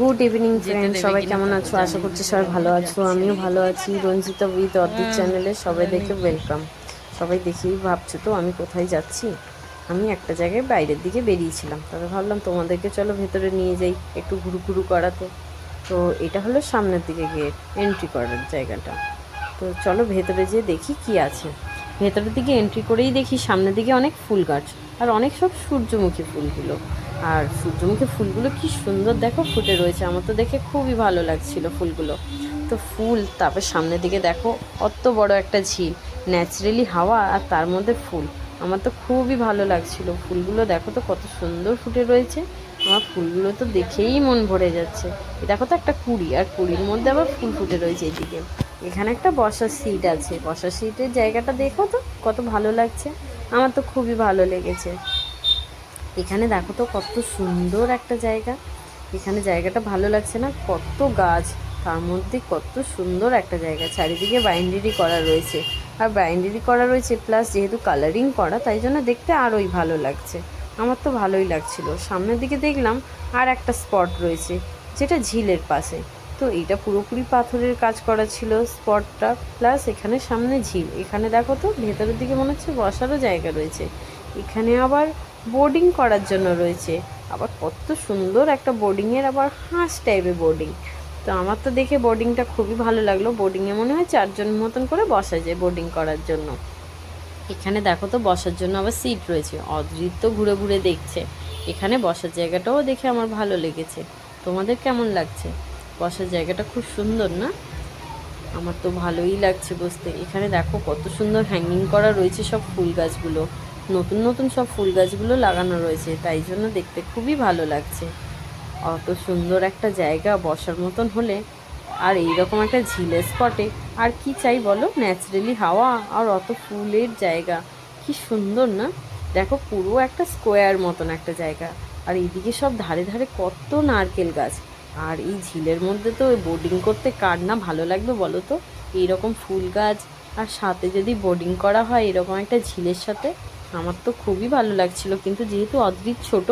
Good evening friend সবাই কেমন আছো? আশা করছি সবাই ভালো আছো। আমিও ভালো আছি। রঞ্জিতা উইথ অদ্দিত চ্যানেলে সবাই দেখে ওয়েলকাম সবাই দেখেই ভাবছ তো আমি কোথায় যাচ্ছি? আমি একটা জায়গায় বাইরের দিকে বেরিয়েছিলাম। তবে ভাবলাম তোমাদেরকে চলো ভেতরে নিয়ে যাই একটু ঘুরু ঘুরু করাতে। তো এটা হলো সামনের দিকে গেট এন্ট্রি করার জায়গাটা। তো চলো ভেতরে যেয়ে দেখি কি আছে। ভেতরের দিকে এন্ট্রি করেই দেখি সামনের দিকে অনেক ফুল গাছ আর অনেক সব সূর্যমুখী ফুলগুলো। আর সূর্যমুখী ফুলগুলো কি সুন্দর দেখো ফুটে রয়েছে। আমার তো দেখে খুবই ভালো লাগছিল ফুলগুলো। তো ফুল তারপর সামনের দিকে দেখো, অত বড় একটা ঝিল। ন্যাচারালি হাওয়া আর তার মধ্যে ফুল। আমার তো খুবই ভালো লাগছিল। ফুলগুলো দেখো তো কত সুন্দর ফুটে রয়েছে। আমার ফুলগুলো তো দেখেই মন ভরে যাচ্ছে। দেখো তো একটা কুড়ি, আর কুড়ির মধ্যে আবার ফুল ফুটে রয়েছে এদিকে। এখানে একটা বসার সিট আছে। বসার সিটের জায়গাটা দেখো তো কত ভালো লাগছে। আমার তো খুবই ভালো লেগেছে। এখানে দেখো তো কত সুন্দর একটা জায়গা। এখানে জায়গাটা ভালো লাগছে না? কত গাছ, তার মধ্যে কত সুন্দর একটা জায়গা। চারিদিকে বাইন্ডারি করা রয়েছে। আর বাইন্ডারি করা রয়েছে, প্লাস যেহেতু কালারিং করা, তাই জন্য দেখতে আরোই ভালো লাগছে। আমার তো ভালোই লাগছিল। সামনের দিকে দেখলাম আর একটা স্পট রয়েছে, যেটা ঝিলের পাশে। তো এটা পুরোপুরি পাথরের কাজ করা ছিল স্পটটা প্লাস এখানে সামনে ঝিল। এখানে দেখো তো, ভেতরের দিকে মনে হচ্ছে বসারও জায়গা রয়েছে। এখানে আবার বোর্ডিং করার জন্য রয়েছে। আবার কত সুন্দর একটা বোর্ডিংয়ের আবার হাঁস টাইপের বোর্ডিং তো আমার তো দেখে বোর্ডিংটা খুবই ভালো লাগল। বোর্ডিংয়ে মনে হয় চারজন মতন করে বসা যায় বোর্ডিং করার জন্য। এখানে দেখো তো বসার জন্য আবার সিট রয়েছে। অদ্রিত তো ঘুরে ঘুরে দেখছে। এখানে বসার জায়গাটাও দেখে আমার ভালো লেগেছে। তোমাদের কেমন লাগছে? বসার জায়গাটা খুব সুন্দর না? আমার তো ভালোই লাগছে বসতে। এখানে দেখো কত সুন্দর হ্যাঙ্গিং করা রয়েছে সব ফুল গাছগুলো। নতুন নতুন সব ফুল গাছগুলো লাগানো রয়েছে, তাই জন্য দেখতে খুবই ভালো লাগছে। অত সুন্দর একটা জায়গা বসার মতন হলে, আর এইরকম একটা ঝিলের স্পটে আর কি চাই বলো? ন্যাচারালি হাওয়া আর অত ফুলের জায়গা, কি সুন্দর না? দেখো পুরো একটা স্কোয়ার মতন একটা জায়গা, আর এইদিকে সব ধারে ধারে কত নারকেল গাছ। আর এই ঝিলের মধ্যে তো বোর্ডিং করতে কার না ভালো লাগবে বলো তো? এইরকম ফুল গাছ, আর সাথে যদি বোর্ডিং করা হয় এরকম একটা ঝিলের সাথে আমার তো খুবই ভালো লাগছিল, কিন্তু যেহেতু অদ্রিত ছোট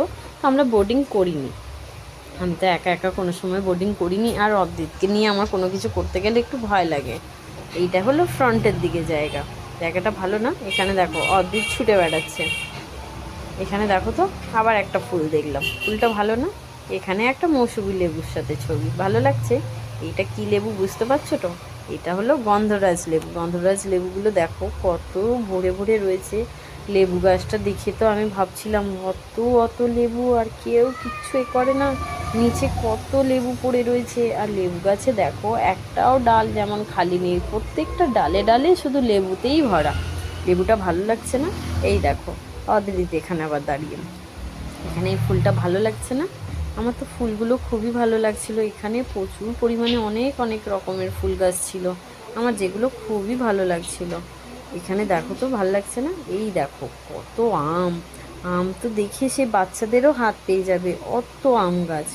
আমরা বোর্ডিং করিনি। আমি তো একা একা কোনো সময় বোর্ডিং করিনি, আর অদ্রিতকে নিয়ে আমার কোনো কিছু করতে গেলে একটু ভয় লাগে। এইটা হলো ফ্রন্টের দিকে জায়গা। জায়গাটা ভালো না? এখানে দেখো, অদ্রিত ছুটে বেড়াচ্ছে। এখানে দেখো তো, আবার একটা ফুল দেখলাম। ফুলটা ভালো না? এখানে একটা মৌসুমি লেবুর সাথে ছবি। ভালো লাগছে? এইটা কি লেবু বুঝতে পারছ তো? এটা হলো গন্ধরাজ লেবু। গন্ধরাজ লেবুগুলো দেখো, কত ভরে ভরে রয়েছে। লেবু গাছটা দেখে তো আমি ভাবছিলাম, অত অত লেবু আর কেউ কিচ্ছু এ করে না। নিচে কত লেবু পড়ে রয়েছে। আর লেবু গাছে দেখো, একটাও ডাল যেমন খালি নেই, প্রত্যেকটা ডালে ডালে শুধু লেবুতেই ভরা। লেবুটা ভালো লাগছে না? এই দেখো অদ্রিত এখানে আবার দাঁড়িয়ে। এখানে এই ফুলটা ভালো লাগছে না? আমার তো ফুলগুলো খুবই ভালো লাগছিল। এখানে প্রচুর পরিমাণে অনেক অনেক রকমের ফুল গাছ ছিল। আমার যেগুলো খুবই ভালো লাগছিল। এখানে দেখো তো, ভালো লাগছে না? এই দেখো, কত আম। আম তো দেখে সে বাচ্চাদেরও হাত পেয়ে যাবে। অত আম গাছ।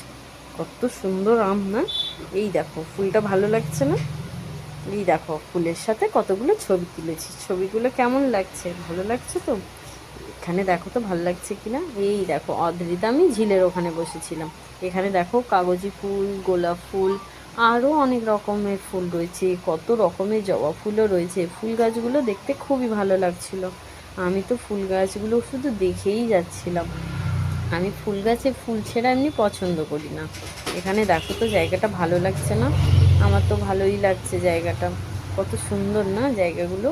কত সুন্দর আম, না? এই দেখো, ফুলটা ভালো লাগছে না? এই দেখো, ফুলের সাথে কতগুলো ছবি তুলেছি। ছবিগুলো কেমন লাগছে? ভালো লাগছে তো? এখানে দেখো তো, ভালো লাগছে কিনা এই দেখো অদ্রিত আমি ঝিলের ওখানে বসেছিলাম। এখানে দেখো, কাগজি ফুল, গোলাপ ফুল আরও অনেক রকমের ফুল রয়েছে, কত রকমের জবা ফুলও রয়েছে। ফুল গাছগুলো দেখতে খুবই ভালো লাগছিল। আমি তো ফুল গাছগুলো শুধু দেখেই যাচ্ছিলাম। আমি ফুল গাছে ফুল ছেঁড়া এমনি পছন্দ করি না। এখানে দেখো তো জায়গাটা ভালো লাগছে না? আমার তো ভালোই লাগছে জায়গাটা। কত সুন্দর না জায়গাগুলো?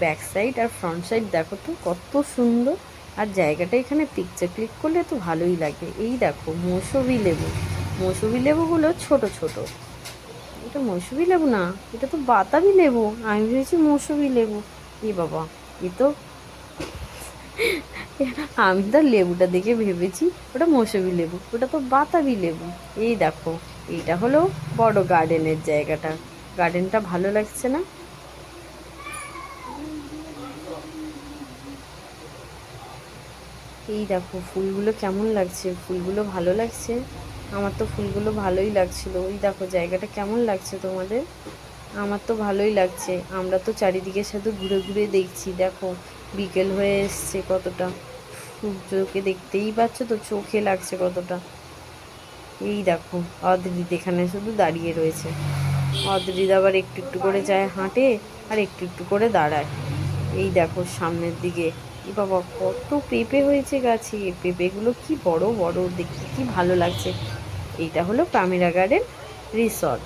ব্যাক সাইড আর ফ্রন্ট সাইড দেখো তো কত সুন্দর। আর জায়গাটা এখানে পিকচার ক্লিক করলে তো ভালোই লাগে। এই দেখো মৌসুমি লেবু। মৌসুমি লেবুগুলো ছোট ছোট। এটা মৌসুমি লেবু না, এটা তো বাতাবি লেবু। আমি ভেবেছি মৌসুমি লেবু। এ বাবা, এ তো আমি তো লেবুটা দেখে ভেবেছি ওটা মৌসুমি লেবু, ওটা তো বাতাবি লেবু। এই দেখো, এইটা হলো বড় গার্ডেনের জায়গাটা। গার্ডেনটা ভালো লাগছে না? এই দেখো, ফুলগুলো কেমন লাগছে? ফুলগুলো ভালো লাগছে। আমার তো ফুলগুলো ভালোই লাগছিল। ওই দেখো, জায়গাটা কেমন লাগছে তোমাদের? আমার তো ভালোই লাগছে। আমরা তো চারিদিকে শুধু ঘুরে ঘুরে দেখছি, দেখো। বিকেল হয়ে এসছে কতটা। সূর্যকে দেখতেই পাচ্ছ তো, চোখে লাগছে কতটা। এই দেখো, অদ্রিত এখানে শুধু দাঁড়িয়ে রয়েছে। অদ্রিত আবার একটু একটু করে যায় হাঁটে, আর একটু একটু করে দাঁড়ায়। এই দেখো, সামনের দিকে। এ বাবা, কত পেঁপে হয়েছে গাছে। পেঁপেগুলো কি বড় বড়, দেখতে কি ভালো লাগছে। এইটা হলো পামিরা গার্ডেন রিসর্ট।